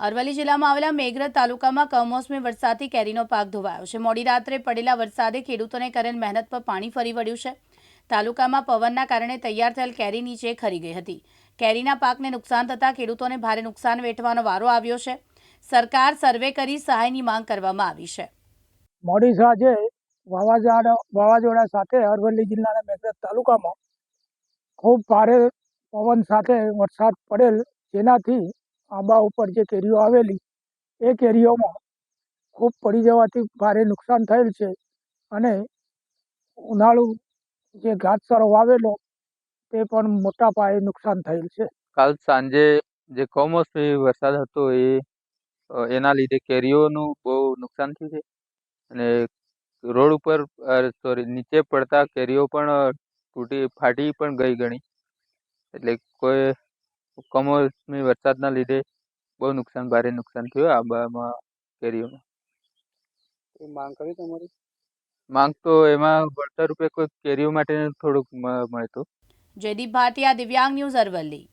અરવલ્લી જિલ્લામાં આવેલા મેઘરજ તાલુકામાં કમોસમી વરસાદથી કેરીનો પાક ધોવાયો છે. મોડી રાત્રે પડેલા વરસાદે ખેડૂતોને કરેલ મહેનત પર પાણી ફરી વળ્યું છે. તાલુકામાં પવનના કારણે તૈયાર થયેલ કેરી નીચે ખરી ગઈ હતી. કેરીના પાકને નુકસાન થતાં ખેડૂતોને ભારે નુકસાન વેઠવાનો વારો આવ્યો છે. સરકાર સર્વે કરી સહાયની માંગ કરવામાં આવી છે. મોડી સાંજે વાવાઝોડા વાવાઝોડા સાથે અરવલ્લી જિલ્લાના મેઘરજ તાલુકામાં ખૂબ ભારે પવન સાથે વરસાદ પડેલ, જેનાથી આંબા ઉપર જે કેરીઓ આવેલી, એ કેરીઓમાં ખૂબ પડી જવાથી ભારે નુકસાન થયેલ છે. અને ઉનાળુ જે ઘાસચારો વાવેલો, તે પણ મોટા પાયે નુકસાન થયેલ છે. કાલ સાંજે જે કમોસમી વરસાદ હતો, એ એના લીધે કેરીઓનું બહુ નુકસાન થયું છે. અને રોડ ઉપર સોરી નીચે પડતા કેરીઓ પણ તૂટી, ફાટી પણ ગઈ ઘણી એટલે કોઈ કમોસમી વરસાદના લીધે બહુ નુકસાન ભારે નુકસાન થયું આંબામાં કેરીઓમાં. એ માંગ કરી તમારી? માંગ તો એમાં વળતર રૂપે કોઈ કેરીઓ માટે થોડુંક મળતું જયદીપ ભાટિયા દિવ્યાંગ ન્યૂઝ અરવલ્લી.